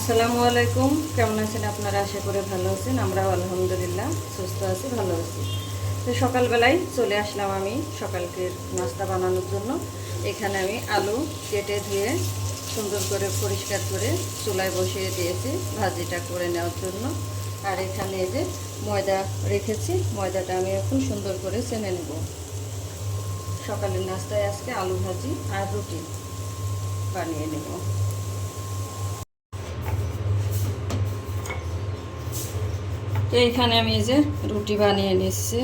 আসসালামু আলাইকুম। কেমন আছেন আপনারা? আশা করে ভালো আছেন। আমরাও আলহামদুলিল্লাহ সুস্থ আছি, ভালো আছি। তো সকালবেলায় চলে আসলাম আমি সকালকে নাস্তা বানানোর জন্য। এখানে আমি আলু কেটে ধুয়ে সুন্দর করে পরিষ্কার করে চুলায় বসিয়ে দিয়েছি ভাজিটা করে নেওয়ার জন্য। আর এখানে এই যে ময়দা রেখেছি, ময়দাটা আমি এখন সুন্দর করে চেনে নেব। সকালের নাস্তায় আজকে আলু ভাজি আর রুটি বানিয়ে নেব। এইখানে আমি এই যে রুটি বানিয়ে নিচ্ছি।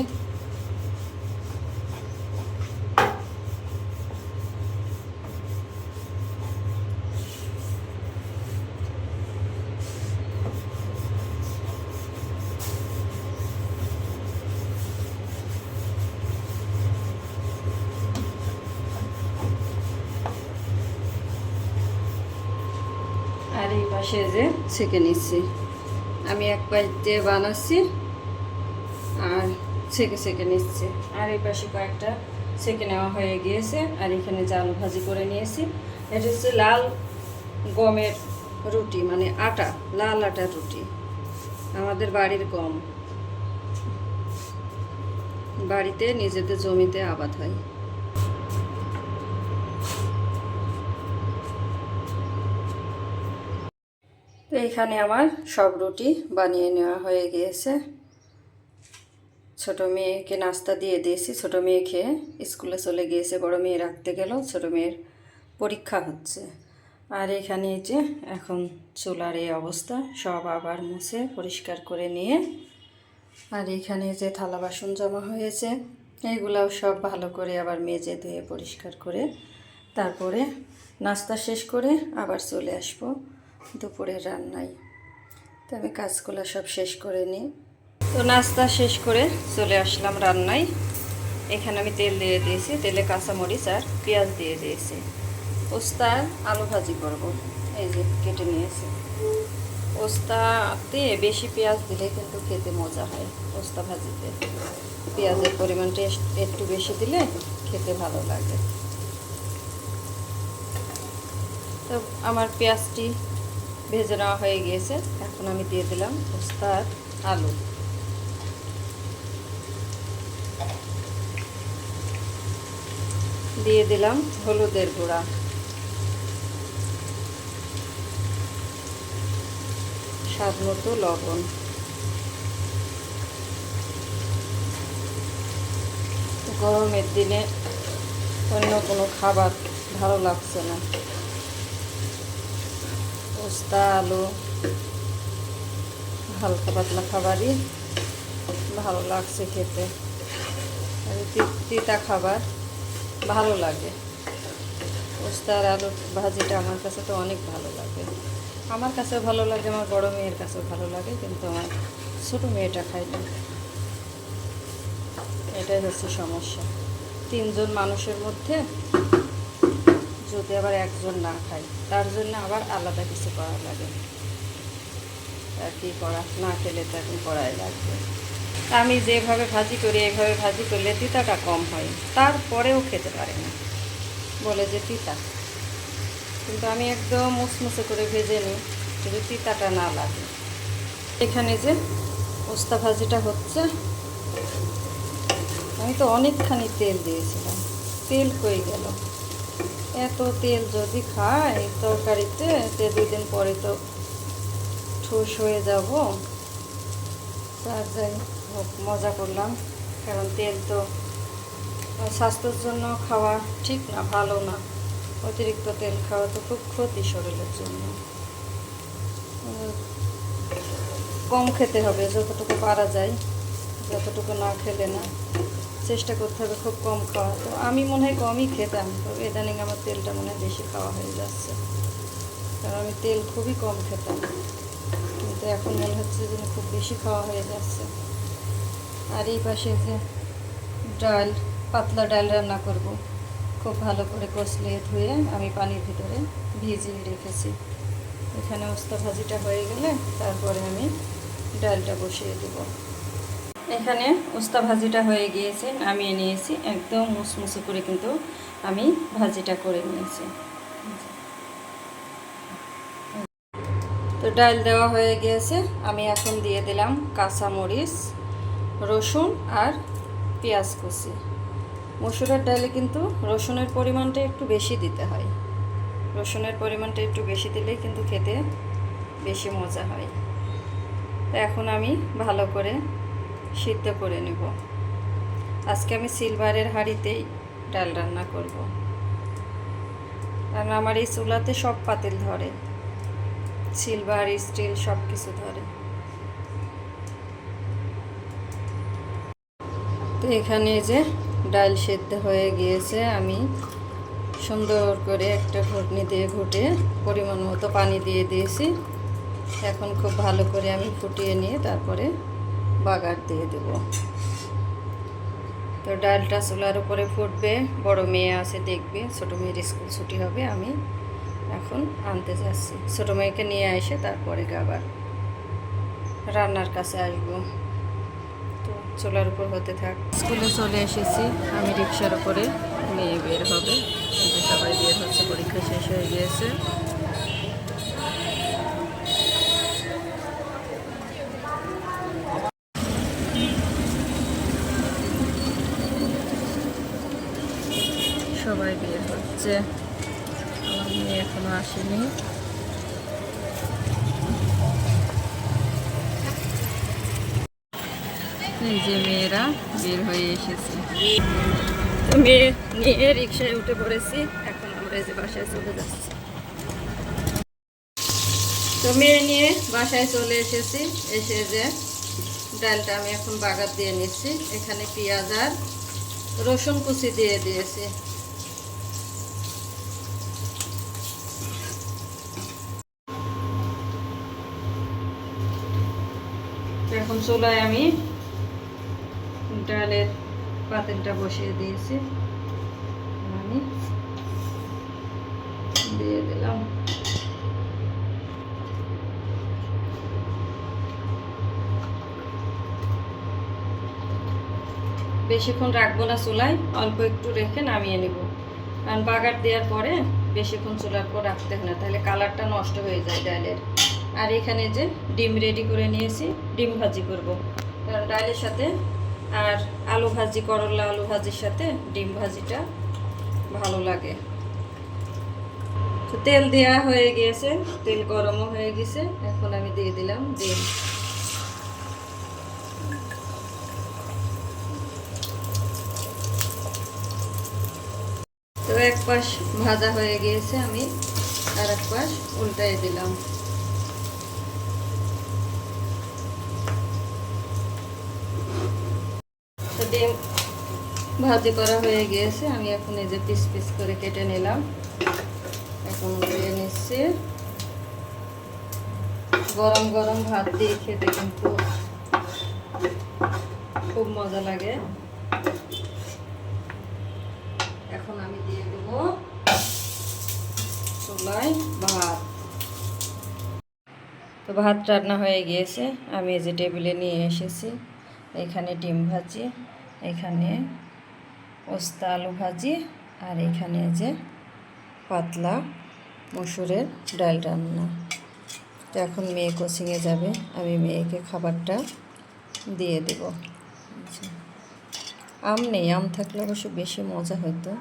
আর এই পাশে যে ছেঁকে নিচ্ছি। আমি এক পাশ দিয়ে বানাচ্ছি আর ছেঁকে ছেঁকে নিচ্ছি। আর এই পাশে কয়েকটা ছেঁকে নেওয়া হয়ে গিয়েছে আর এখানে জাল ভাজি করে নিয়েছি। এটা হচ্ছে লাল গমের রুটি মানে আটা, লাল আটার রুটি। আমাদের বাড়ির গম। বাড়িতে নিজেদের জমিতে আবাদ হয়। এখানে আমার সব রুটি বানিয়ে নেওয়া হয়ে গিয়েছে। ছোট মেয়েকে নাস্তা দিয়ে দিয়েছি। ছোট মেয়ে খেয়ে স্কুলে চলে গিয়েছে। বড় মেয়ে রাখতে গেল। ছোট মেয়ের পরীক্ষা হচ্ছে। আর এখানে যে এখন চুলার এই অবস্থা। সব আবার মুছে পরিষ্কার করে নিয়ে আর এখানে যে থালা বাসন জমা হয়েছে। এইগুলাও সব ভালো করে আবার মেজে ধুয়ে পরিষ্কার করে তারপরে নাস্তা শেষ করে আবার চলে আসব। দুপুরের রান্নায় তো আমি কাজগুলো সব শেষ করে নিই। তো নাস্তা শেষ করে চলে আসলাম রান্নায়। এখানে আমি তেল দিয়ে দিয়েছি, তেলে কাঁচামরিচ আর পেঁয়াজ দিয়ে দিয়েছি। পোস্তা, আলু ভাজি করব। এই যে কেটে নিয়েছি। পোস্তাতে বেশি পেঁয়াজ দিলে কিন্তু খেতে মজা হয় পোস্তা ভাজিতে। পেঁয়াজের পরিমাণটা একটু বেশি দিলে খেতে ভালো লাগে। তো আমার পেঁয়াজটি ভেজে নেওয়া হয়ে গিয়েছে। এখন আমি দিয়ে দিলাম পোস্তার আলু। দিয়ে দিলাম হলুদের গুঁড়া। স্বাদ মতো লবণ। গরমের দিনে অন্য কোনো খাবার ভালো লাগছে না। পোস্তা আলু, হালকা পাতলা খাবারই ভালো লাগছে খেতে। আর তিতা খাবার, ভালো লাগে। পোস্তা আর আলু ভাজিটা আমার কাছে তো অনেক ভালো লাগে। আমার কাছেও ভালো লাগে, আমার বড় মেয়ের কাছেও ভালো লাগে, কিন্তু আমার ছোটো মেয়েটা খায় না। এটাই হচ্ছে সমস্যা। তিনজন মানুষের মধ্যে যদি আবার একজন না খায়, তার জন্য আবার আলাদা কিছু করা লাগে। আর কি করা? না খেলে তো এখন করাই লাগবে। আমি যেভাবে ভাজি করি, এইভাবে ভাজি করলে তিতাটা কম হয়। তারপরেও খেতে পারে না। বলে যে তিতা। কিন্তু আমি একদম মুসমুসে করে ভেজে নিই, যদি তিতাটা না লাগে। এখানে যে পোস্তা ভাজিটা হচ্ছে, আমি তো অনেকখানি তেল দিয়েছিলাম। তেল কই গেল? এত তেল যদি খাই তরকারিতে, তে দুই দিন পরে তো ঠুস হয়ে যাব। তার যাই হোক, মজা করলাম। কারণ তেল তো স্বাস্থ্যের জন্য খাওয়া ঠিক না, ভালো না। অতিরিক্ত তেল খাওয়া তো খুব ক্ষতি শরীরের জন্য। কম খেতে হবে, যতটুকু পারা যায়, যতটুকু না খেলে না। চেষ্টা করতে হবে খুব কম খাওয়া। তো আমি মনে হয় কমই খেতাম। তো ইদানিং আমার তেলটা মনে হয় বেশি খাওয়া হয়ে যাচ্ছে। কারণ আমি তেল খুবই কম খেতাম। কিন্তু এখন মনে হচ্ছে যেন খুব বেশি খাওয়া হয়ে যাচ্ছে। আর এই পাশে যে ডাল, পাতলা ডাল রান্না করব। খুব ভালো করে কষলিয়ে ধুয়ে আমি পানির ভিতরে ভিজিয়ে রেখেছি। এখানে ওস্তা ভাজিটা হয়ে গেলে তারপরে আমি ডালটা বসিয়ে দেবো। এখানে উস্তা ভাজিটা হয়ে গিয়েছে, নামিয়ে নিয়েছি। একদম মুসমুসে করে কিন্তু আমি ভাজিটা করে নিয়েছি। তো ডাল দেওয়া হয়ে গিয়েছে। আমি এখন দিয়ে দিলাম কাঁচা মরিচ রসুন আর পেঁয়াজ কুচি। মসুরের ডালে কিন্তু রসুনের পরিমাণটা একটু বেশি দিতে হয়। রসুনের পরিমাণটা একটু বেশি দিলেই কিন্তু খেতে বেশি মজা হয়। তো এখন আমি ভালো করে সিদ্ধ করে নেব। আজকে আমি সিলভারের হাঁড়িতেই ডাল রান্না করব। কারণ আমার এই চুলাতে সব পাতিল ধরে। সিলভার, স্টিল সব কিছু ধরে। তো এখানে যে ডাল সেদ্ধ হয়ে গিয়েছে। আমি সুন্দর করে একটা ঘুটনি দিয়ে ঘুটে পরিমাণ মতো পানি দিয়ে দিয়েছি। এখন খুব ভালো করে আমি ফুটিয়ে নিয়ে তারপরে বাগার দিয়ে দেব। তো ডালটা চুলার উপরে ফুটবে, বড় মেয়ে আছে দেখবে, ছোটো মেয়ের স্কুল ছুটি হবে, আমি এখন আনতে যাচ্ছি। ছোটো মেয়েকে নিয়ে এসে তারপরে আবার রান্নার কাছে আসব। তো চুলার উপর হতে থাক। স্কুলে চলে এসেছি, আমি রিক্সার উপরে, মেয়ে বের হবে সবাই বের হচ্ছে, পরীক্ষা শেষ হয়ে গিয়েছে। হচ্ছে আমার মেয়ে এখনও আসেনি। যে মেয়েরা বের হয়ে এসেছে। তো মেয়ে নিয়ে রিক্সায় উঠে পড়েছি, এখন আমরা যে বাসায় চলে যাচ্ছি। তো মেয়ে নিয়ে বাসায় চলে এসেছি, এসে যে ডালটা আমি এখন বাগার দিয়ে নিচ্ছি। এখানে পেঁয়াজ আর রসুন কুচি দিয়ে দিয়েছি। এখন চুলায় আমি ডালের পাতিলটা বসিয়ে দিয়েছি। আমি দিয়ে দিলাম। বেশিক্ষণ রাখব না চুলায়, অল্প একটু রেখে নামিয়ে নেব। কারণ বাগার দেওয়ার পরে বেশিক্ষণ চুলার পর রাখতে হয় না, তাহলে কালারটা নষ্ট হয়ে যায় ডালের। আর এখানে যে ডিম রেডি করে নিয়েছি, ডিম ভাজি করব। কারণ ডালের সাথে আর আলু ভাজি, করলা আলু ভাজির সাথে ডিম ভাজিটা ভালো লাগে। তো তেল দেওয়া হয়ে গিয়েছে, তেল গরমও হয়ে গেছে এখন আমি দিয়ে দিলাম ডিম। তো এক পাশ ভাজা হয়ে গিয়েছে আমি, আর এক পাশ উল্টাই দিলাম। ডিম ভাজি করা হয়ে গিয়েছে। আমি এখন এই যে পিস পিস করে কেটে নিলাম। এখন দিয়ে নিচ্ছি। গরম গরম ভাত দিয়ে খেতে কিন্তু খুব মজা লাগে। এখন আমি দিয়ে দেবো চুলায় ভাত। তো ভাত রান্না হয়ে গিয়েছে। আমি এই যে টেবিলে নিয়ে এসেছি। এখানে ডিম ভাজি। এখানে ওস্তা আলু ভাজি আর এখানে যে পাতলা মসুরের ডাল রান্না। তো এখন মেয়ে কোচিংয়ে যাবে, আমি মেয়েকে খাবারটা দিয়ে দেব। আম নেই, আম থাকলে অবশ্য বেশি মজা হতো।